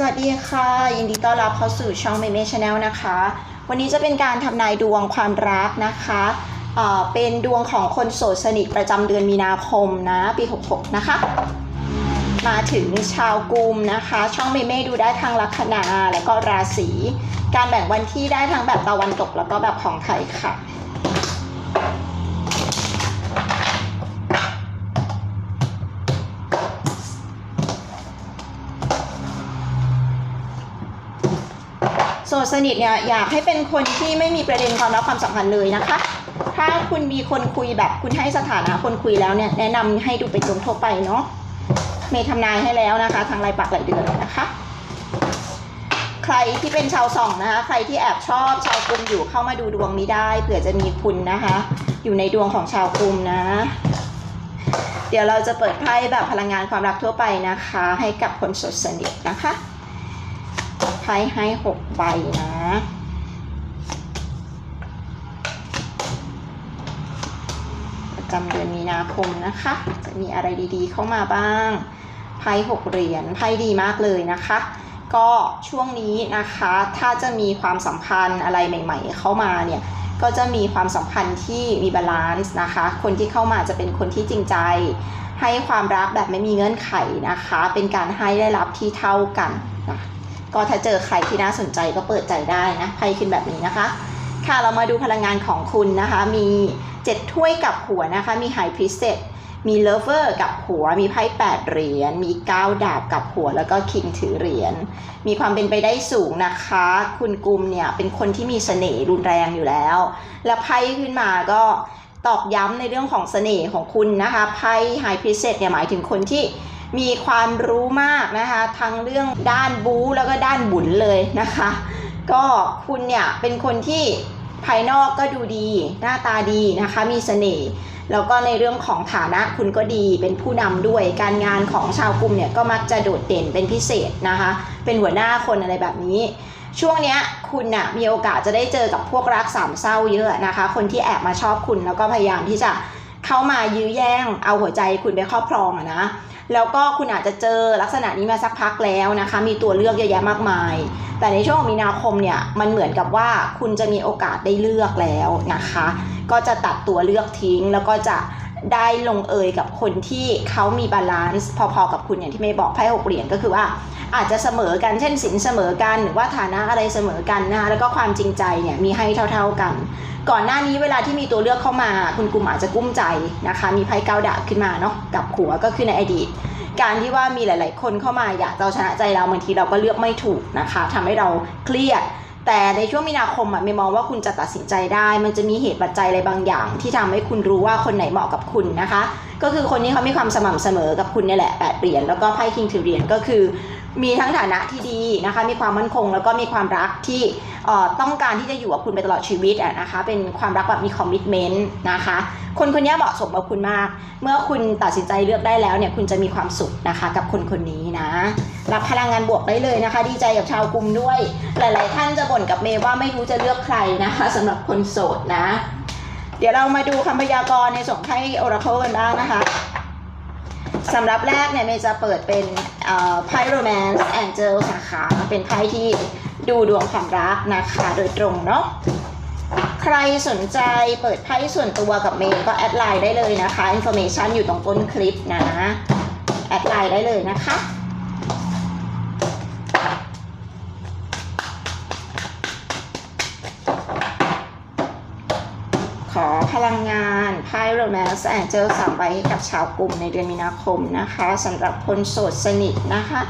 สวัสดีค่ะ ยินดีต้อนรับเข้าสู่ช่องเมเมชาแนลนะคะ วันนี้จะเป็นการทำนายดวงความรักนะคะเออเป็นดวงของคนโสดสนิทประจำเดือนมีนาคมนะปี 66 นะคะ มาถึงชาวกุมนะคะ ช่องเมเม่ดูได้ทางลัคนาและก็ราศีการแบ่งวันที่ได้ทั้งแบบตะวันตกแล้วก็แบบของไทยค่ะ โสดสนิทเนี่ยอยากให้เป็นคนที่ไม่มีประเด็นความรักความสัมพันธ์เลยนะคะ ถ้าคุณมีคนคุยแบบคุณให้สถานะคนคุยแล้วเนี่ยแนะนำให้ดูเป็นดวงทั่วไปเนาะเมย์ทำนายให้แล้วนะคะ ทางรายปักรายเดือนนะคะ ใครที่เป็นชาวส่องนะคะ ใครที่แอบชอบชาวกลุ่มอยู่เข้ามาดูดวงนี้ได้เผื่อจะมีคุณนะคะ อยู่ในดวงของชาวกลุ่มนะ เดี๋ยวเราจะเปิดไพ่แบบพลังงานความรักทั่วไปนะคะ ให้กับคนสดสนิทนะคะ ไพ่ให้หกใบนะ ประจำเดือนมีนาคมนะคะ จะมีอะไรดีๆเข้ามาบ้าง ไพ่หกเหรียญ ไพ่ดีมากเลยนะคะ ก็ช่วงนี้นะคะ ถ้าจะมีความสัมพันธ์อะไรใหม่ ๆ เข้ามาเนี่ยก็จะมีความสัมพันธ์ที่มีบาลานซ์นะคะ คนที่เข้ามาจะเป็นคนที่จริงใจ ให้ความรักแบบไม่มีเงื่อนไขนะคะ เป็นการให้ได้รับที่เท่ากันนะ ก็ถ้าเจอใครที่น่าสนใจก็เปิดใจได้นะไพ่ขึ้นแบบนี้นะคะ ค่ะเรามาดูพลังงานของคุณนะคะ มี 7 ถ้วยกับหัวนะคะ มีไฮพริเซตมีเลเวอร์กับหัว มีไพ่8เหรียญ มี9ดาบกับหัว แล้วก็คิงถือเหรียญ มีความเป็นไปได้สูงนะคะ คุณกุมเนี่ยเป็นคนที่มีเสน่ห์รุนแรงอยู่แล้ว แล้วไพ่ขึ้นมาก็ตอกย้ำในเรื่องของเสน่ห์ของคุณนะคะ ไพ่ไฮพริเซตเนี่ยหมายถึงคนที่ มีความรู้มากนะคะ ทั้งเรื่องด้านบู๊แล้วก็ด้านบุญเลยนะคะ ก็คุณเนี่ยเป็นคนที่ภายนอกก็ดูดี หน้าตาดีนะคะ มีเสน่ห์แล้วก็ในเรื่องของฐานะคุณก็ดีเป็นผู้นำด้วยการงานของชาวกลุ่มเนี่ยก็มักจะโดดเด่นเป็นพิเศษนะคะ เป็นหัวหน้าคนอะไรแบบนี้ ช่วงเนี้ยคุณน่ะมีโอกาสจะได้เจอกับพวกรักสามเศร้าเยอะนะคะ คนที่แอบมาชอบคุณแล้วก็พยายามที่จะ เข้ามายื้อแย่งเอาหัวใจคุณไปครอบครองอะนะแล้วก็คุณอาจจะเจอลักษณะนี้มาสักพักแล้วนะคะ มีตัวเลือกเยอะแยะมากมาย แต่ในช่วงมีนาคมเนี่ยมันเหมือนกับว่าคุณจะมีโอกาสได้เลือกแล้วนะคะ ก็จะตัดตัวเลือกทิ้ง แล้วก็จะได้ลงเอยกับคนที่เขามีบาลานซ์พอๆกับคุณอย่างที่ไม่บอกไพ่หกเหรียญก็คือว่าอาจจะเสมอกันเช่นสินเสมอกันหรือว่าฐานะอะไรเสมอกันนะคะแล้วก็ความจริงใจเนี่ยมีให้เท่า ๆกัน ก่อนหน้านี้เวลาที่มีตัวเลือกเข้ามา คุณกลุ่มอาจจะกุ้มใจนะคะ มีไพ่เก้าดาบขึ้นมาเนาะกับหัวก็คือในอดีต การที่ว่ามีหลาย ๆ คนเข้ามาอยากจะเอาชนะใจเราบางทีเราก็เลือกไม่ถูกนะคะทำให้เราเครียดแต่ในช่วงมีนาคมอะไม่มองว่าคุณจะตัดสินใจได้ มันจะมีเหตุปัจจัยอะไรบางอย่าง ที่ทำให้คุณรู้ว่าคนไหนเหมาะกับคุณนะคะ ก็คือคนนี้เขามีความสม่ำเสมอกับคุณนี่แหละแปดเหรียญแล้วก็ไพ่คิงถือเหรียญก็คือ มีทั้งฐานะที่ดีนะคะ มีความมั่นคงแล้วก็มีความรักที่ต้องการที่จะอยู่กับคุณไปตลอดชีวิตอะนะคะ เป็นความรักแบบมีคอมมิชเมนต์นะคะ คนคนนี้เหมาะสมกับคุณมาก เมื่อคุณตัดสินใจเลือกได้แล้วเนี่ย คุณจะมีความสุขนะคะ กับคนคนนี้นะ รับพลังงานบวกได้เลยนะคะ ดีใจกับชาวกลุ่มด้วย หลาย ๆ ท่านจะบ่นกับเมย์ว่าไม่รู้จะเลือกใครนะคะสำหรับคนโสดนะ เดี๋ยวเรามาดูคำพยากรณ์ในส่งให้ Oracle กันบ้างนะคะ สำหรับแรกเนี่ยเมย์จะเปิดเป็นไพ่ Romance Angels นะคะเป็นไพ่ที่ดูดวงความรักนะคะโดยตรงเนาะใครสนใจเปิดไพ่ส่วนตัวกับเมย์ก็แอดไลน์ได้เลยนะคะอินโฟเมชันอยู่ตรงต้นคลิปนะแอดไลน์ได้เลยนะคะ ขอพ ลังงานไพ่ Romance Angel สามใบให้กับชาวกลุ่มในเดือนมีนาคมนะคะสำหรับคนโสดสนิทนะคะ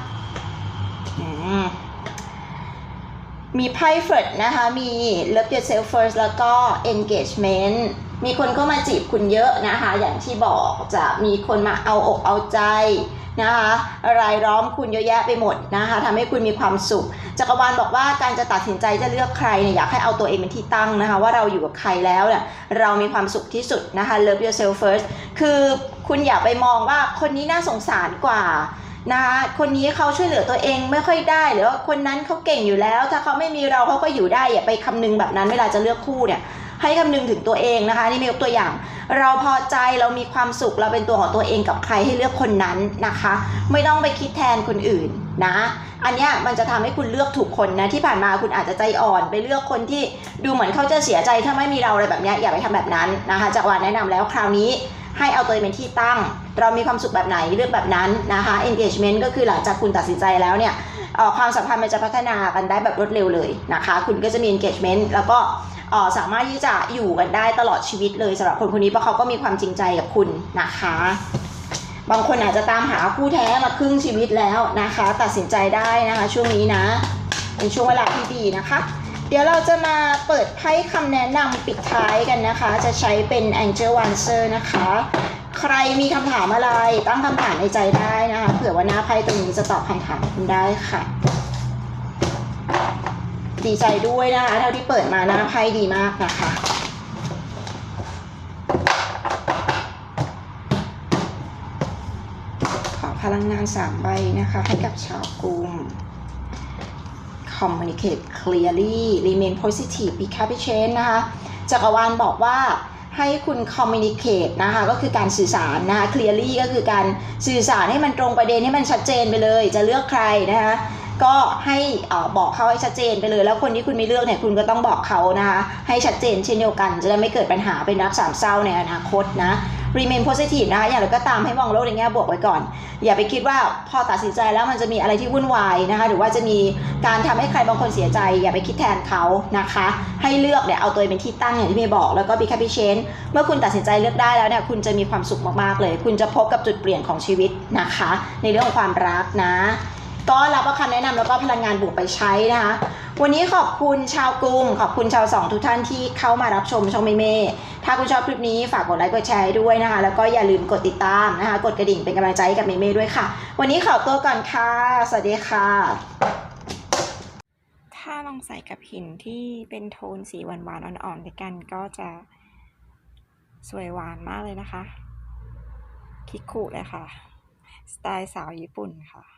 มมีไพ่เฟิร์ดนะคะ มี Love Yourself First แล้วก็ Engagement มีคนเข้ามาจีบคุณเยอะนะคะ อย่างที่บอกจะมีคนมาเอาอกเอาใจ นะคะรายล้อมคุณเยอะแยะไปหมดนะคะทำให้คุณมีความสุข จักรวาลบอกว่าการจะตัดสินใจจะเลือกใครเนี่ยอยากให้เอาตัวเองเป็นที่ตั้งนะคะว่าเราอยู่กับใครแล้วเนี่ยเรามีความสุขที่สุดนะคะ love yourself first คือคุณอย่าไปมองว่าคนนี้น่าสงสารกว่านะคะคนนี้เขาช่วยเหลือตัวเองไม่ค่อยได้หรือว่าคนนั้นเขาเก่งอยู่แล้ว ถ้าเขาไม่มีเราเขาก็อยู่ได้อย่าไปคำนึงแบบนั้นเวลาจะเลือกคู่เนี่ย ให้คำนึงถึงตัวเองนะคะนี่มียกตัวอย่าง เราพอใจเรามีความสุขเราเป็นตัวของตัวเองกับใครให้เลือกคนนั้นนะคะ ไม่ต้องไปคิดแทนคนอื่นนะอันเนี้ยมันจะทำให้คุณเลือกถูกคนนะที่ผ่านมาคุณอาจจะใจอ่อนไปเลือกคนที่ดูเหมือนเขาจะเสียใจถ้าไม่มีเราอะไรแบบเนี้ยอย่าไปทำแบบนั้นนะคะจักวาลแนะนำแล้วคราวนี้ให้เอาตัวเองเป็นที่ตั้ง เรามีความสุขแบบไหนเลือกแบบนั้นนะคะ engagement ก็คือหลังจากคุณตัดสินใจแล้วเนี่ยความสัมพันธ์มันจะพัฒนากันได้แบบรวดเร็วเลยนะคะ คุณก็จะมี engagement แล้วก็ สามารถที่จะอยู่กันได้ตลอดชีวิตเลยสำหรับคนคนนี้เพราะเขาก็มีความจริงใจกับคุณนะคะ บางคนอาจจะตามหาคู่แท้มาครึ่งชีวิตแล้วนะคะ ตัดสินใจได้นะคะ ช่วงนี้นะเป็นช่วงเวลาที่ดีนะคะ เดี๋ยวเราจะมาเปิดไพ่คำแนะนำปิดท้ายกันนะคะ จะใช้เป็น Angel Answer นะคะ ใครมีคำถามอะไรตั้งคำถามในใจได้นะคะ เผื่อว่าหน้าไพ่ตรงนี้จะตอบคำถามคุณได้ค่ะ ดีใจด้วยนะคะเท่าที่เปิดมาหน้าไพ่ดีมากนะคะขอพลังงานสามใบนะคะ ให้กับชาวกลุ่ม communicate clearly remain positive be patient นะคะจักรวาลบอกว่าให้คุณ communicate นะคะก็คือการสื่อสารนะคะ clearly ก็คือการสื่อสารให้มันตรงประเด็นให้มันชัดเจนไปเลย จะเลือกใครนะคะ ก็ให้อบอกเขาให้ชัดเจนไปเลย แล้วคนที่คุณไม่เลือกเนี่ยคุณก็ต้องบอกเขานะคะให้ชัดเจนเช่นเดียวกัน จะได้ไม่เกิดปัญหาเป็นรักสามเศร้าในอนาคตนะ remain positive นะคะอย่างไรก็ตามให้มองโลกในแง่บวกไว้ก่อน อย่าไปคิดว่าพอตัดสินใจแล้วมันจะมีอะไรที่วุ่นวายนะคะ หรือว่าจะมีการทำให้ใครบางคนเสียใจ อย่าไปคิดแทนเขานะคะ ให้เลือกเนี่ยเอาตัวเองเป็นที่ตั้งอย่างที่เมย์บอกแล้วก็ be happy change เมื่อคุณตัดสินใจเลือกได้แล้วเนี่ยคุณจะมีความสุขมากๆเลย คุณจะพบกับจุดเปลี่ยนของชีวิตนะคะ ในเรื่องของความรักนะ ก็รับว่าคำแนะนำแล้วก็พลังงานบวกไปใช้นะคะ วันนี้ขอบคุณชาวกรุงขอบคุณชาวสองทุกท่านที่เข้ามารับชมช่องเมเม่ถ้าคุณชอบคลิปนี้ฝากกดไลค์กดแชร์ด้วยนะคะ แล้วก็อย่าลืมกดติดตามนะคะ กดกระดิ่งเป็นกำลังใจให้กับเมเม่ด้วยค่ะ วันนี้ขอตัวก่อนค่ะ สวัสดีค่ะ ถ้าลองใส่กับหินที่เป็นโทนสีหวานๆอ่อนๆด้วยกันก็จะสวยหวานมากเลยนะคะ คิกคุเลยค่ะ สไตล์สาวญี่ปุ่นค่ะ